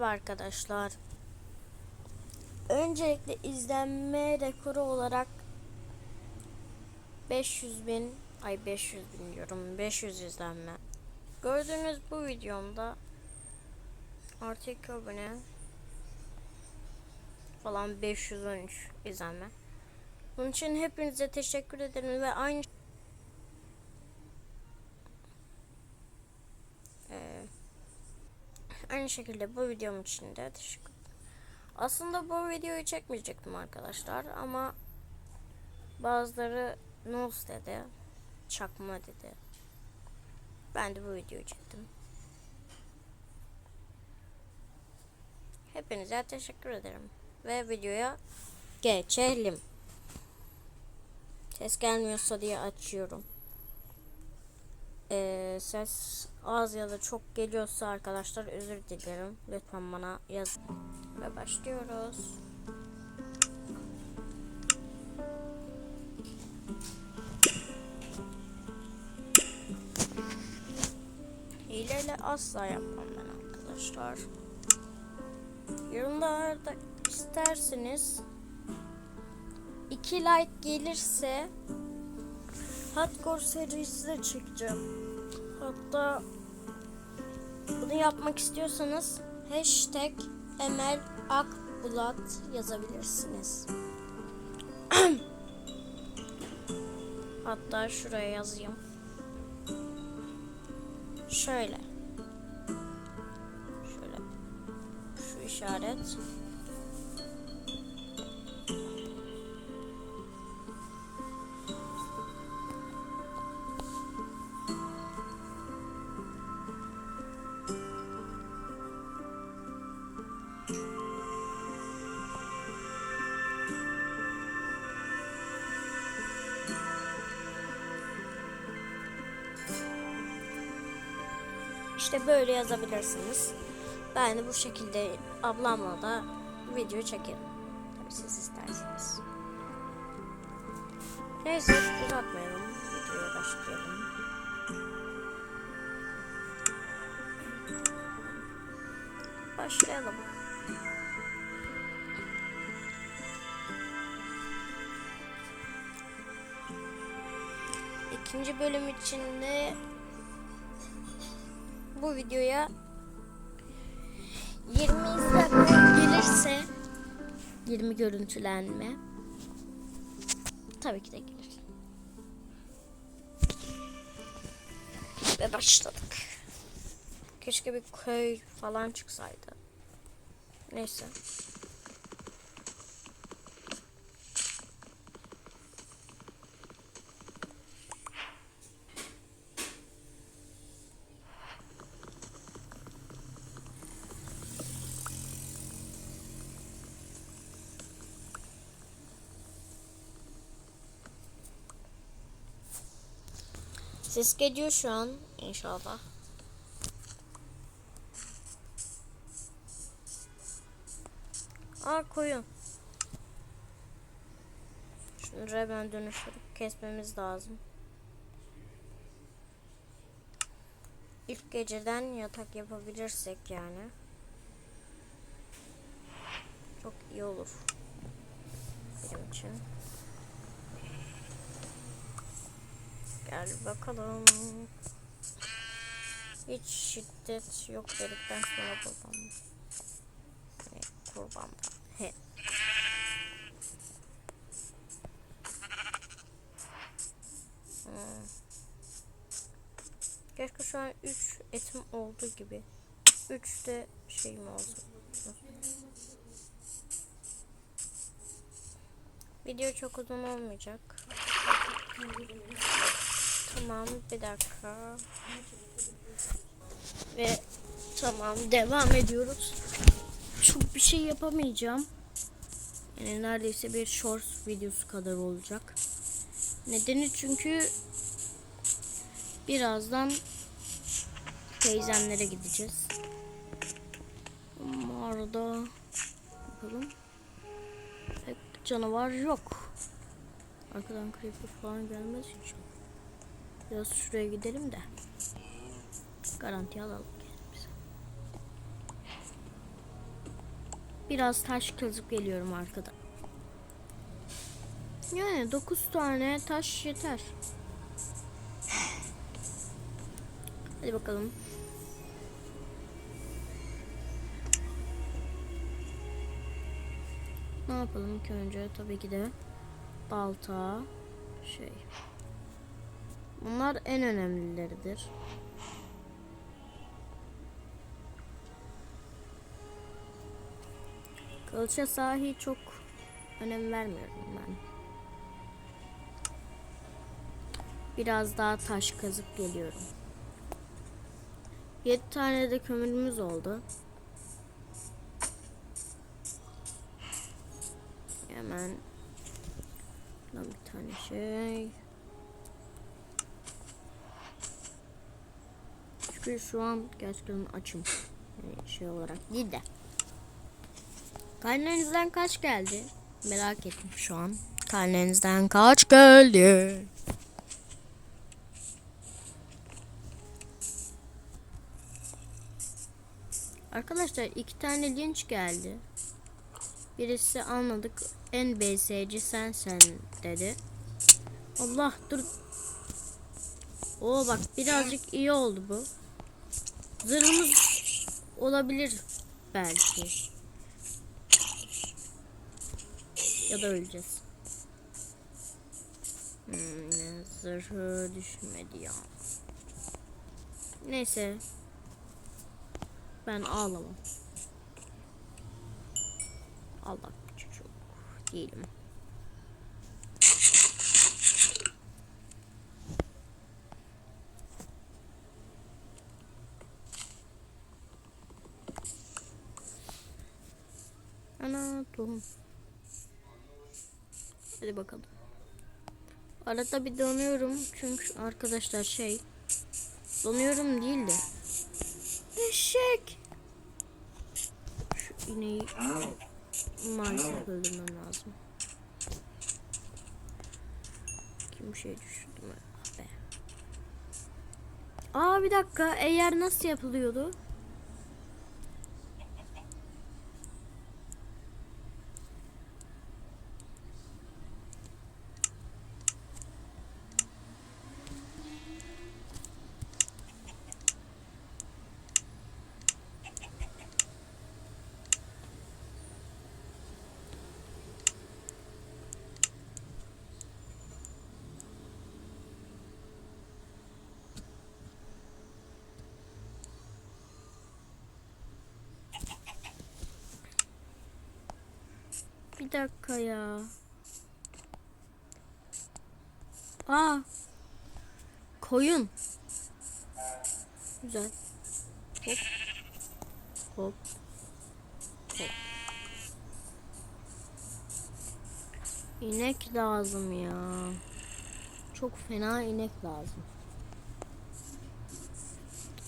Merhaba arkadaşlar. Öncelikle izlenme rekoru olarak 500 bin ay 500 bin diyorum 500 izlenme. Gördüğünüz bu videomda artı 2 abone falan 513 izlenme. Bunun için hepinize teşekkür ederim ve aynı Aynı şekilde bu videom için de teşekkür. Aslında bu videoyu çekmeyecektim arkadaşlar ama bazıları Nus dedi, çakma dedi. Ben de bu videoyu çektim. Hepinize teşekkür ederim. Ve videoya geçelim. Ses gelmiyorsa diye açıyorum. Ee, ses az ya da çok geliyorsa arkadaşlar özür dilerim. Lütfen bana yazın. Ve başlıyoruz. Hileyle asla yapmam ben arkadaşlar. Yorumlarda isterseniz 2 like gelirse Hardcore serisi de çekeceğim. Hatta bunu yapmak istiyorsanız hashtag Emel Akbulat yazabilirsiniz. Hatta şuraya yazayım. Şöyle. Şöyle. Şu işaret. İşte böyle yazabilirsiniz. Ben de bu şekilde ablamla da video çekerim. Tabii siz isterseniz. Neyse uzatmayalım. Videoya başlayalım. Başlayalım. İkinci bölüm içinde bu videoya 20 izlenme gelirse 20 görüntülenme tabii ki de gelir. Ve başladık. Keşke bir köy falan çıksaydı. Neyse. Ses geliyor şu an inşallah. Aa koyun. Şunu hemen dönüştürüp kesmemiz lazım. İlk geceden yatak yapabilirsek yani. Çok iyi olur. Benim için. Gel bakalım. Hiç şiddet yok dedikten sonra kurban. Hani kurban. He. Hmm. Keşke şu an 3 etim olduğu gibi. 3 de şeyim olsun. Video çok uzun olmayacak. Tamam bir dakika. Ve tamam devam ediyoruz. Çok bir şey yapamayacağım. Yani neredeyse bir short videosu kadar olacak. Nedeni çünkü birazdan teyzemlere gideceğiz. Mağarada bakalım. Pek canavar yok. Arkadan creeper falan gelmez hiç. Biraz şuraya gidelim de. Garanti alalım kendimize. biraz taş kazıp geliyorum arkada. Yani 9 tane taş yeter. Hadi bakalım. Ne yapalım ki önce? Tabii ki de balta şey. Bunlar en önemlileridir. Kılıça sahi çok önem vermiyorum ben. Biraz daha taş kazıp geliyorum. 7 tane de kömürümüz oldu. Hemen bir tane şey. Çünkü şu an gerçekten açım. Yani şey olarak değil de. Karnenizden kaç geldi? Merak ettim şu an. Karnenizden kaç geldi? Arkadaşlar iki tane linç geldi. Birisi anladık en BS'ci sensen dedi. Allah dur. Oo bak birazcık iyi oldu bu. Zırhımız olabilir belki. Ya da öleceğiz. Hmm, zırhı düşmedi ya. Neyse. Ben ağlamam. Allah çocuk değilim. Ana tohum. Hadi bakalım. Arada bir donuyorum çünkü arkadaşlar şey donuyorum değil de eşek şu ineği maalesef öldürmem lazım. Kim şey düşürdü mü? Ah be. Aa bir dakika eğer nasıl yapılıyordu? Bir dakika ya. Aa. Koyun. Güzel. Hop. Hop. Hop. İnek lazım ya. Çok fena inek lazım.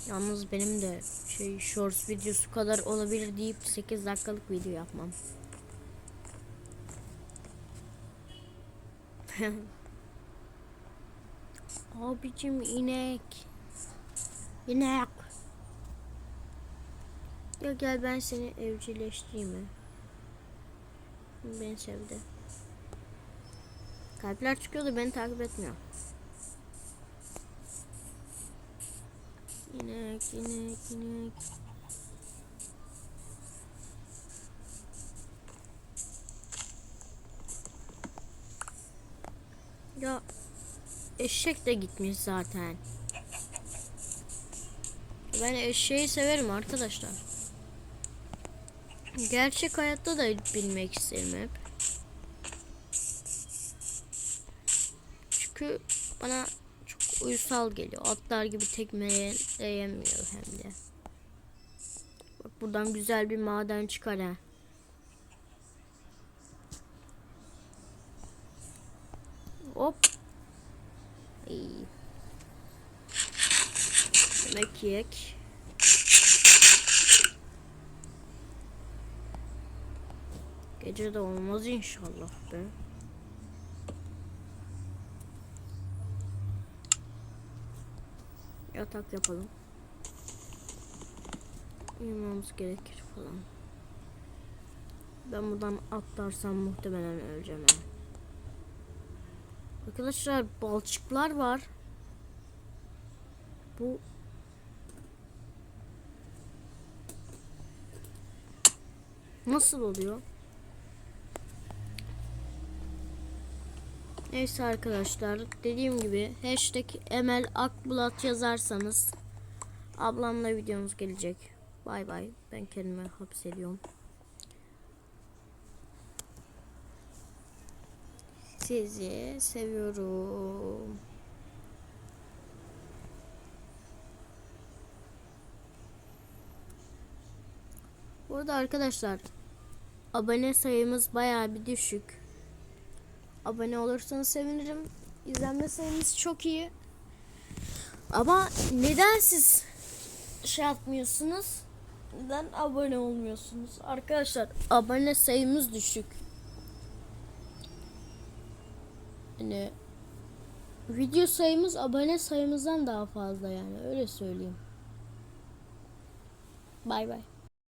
Yalnız benim de şey shorts videosu kadar olabilir deyip 8 dakikalık video yapmam. Abicim inek. İnek. Ya gel ben seni evcilleştireyim mi? Beni sevdi. Kalpler çıkıyor da beni takip etmiyor. İnek, inek, inek. Ya eşek de gitmiş zaten. Ben eşeği severim arkadaşlar. Gerçek hayatta da bilmek isterim hep. Çünkü bana çok uysal geliyor. Atlar gibi tekmeye değemiyor hem de. Bak buradan güzel bir maden çıkar ha. Hop. İyi. Yiyek. Gece de olmaz inşallah be. Yatak yapalım. Uyumamız gerekir falan. Ben buradan atlarsam muhtemelen öleceğim. ha. Arkadaşlar balçıklar var. Bu nasıl oluyor? Neyse arkadaşlar dediğim gibi hashtag Emel Akbulat yazarsanız ablamla videomuz gelecek. Bay bay. Ben kendimi hapsediyorum. Sizi seviyorum. Burada arkadaşlar abone sayımız bayağı bir düşük. Abone olursanız sevinirim. İzlenme sayımız çok iyi. Ama neden siz şey yapmıyorsunuz? Neden abone olmuyorsunuz? Arkadaşlar abone sayımız düşük. Hani video sayımız abone sayımızdan daha fazla yani öyle söyleyeyim. Bay bay.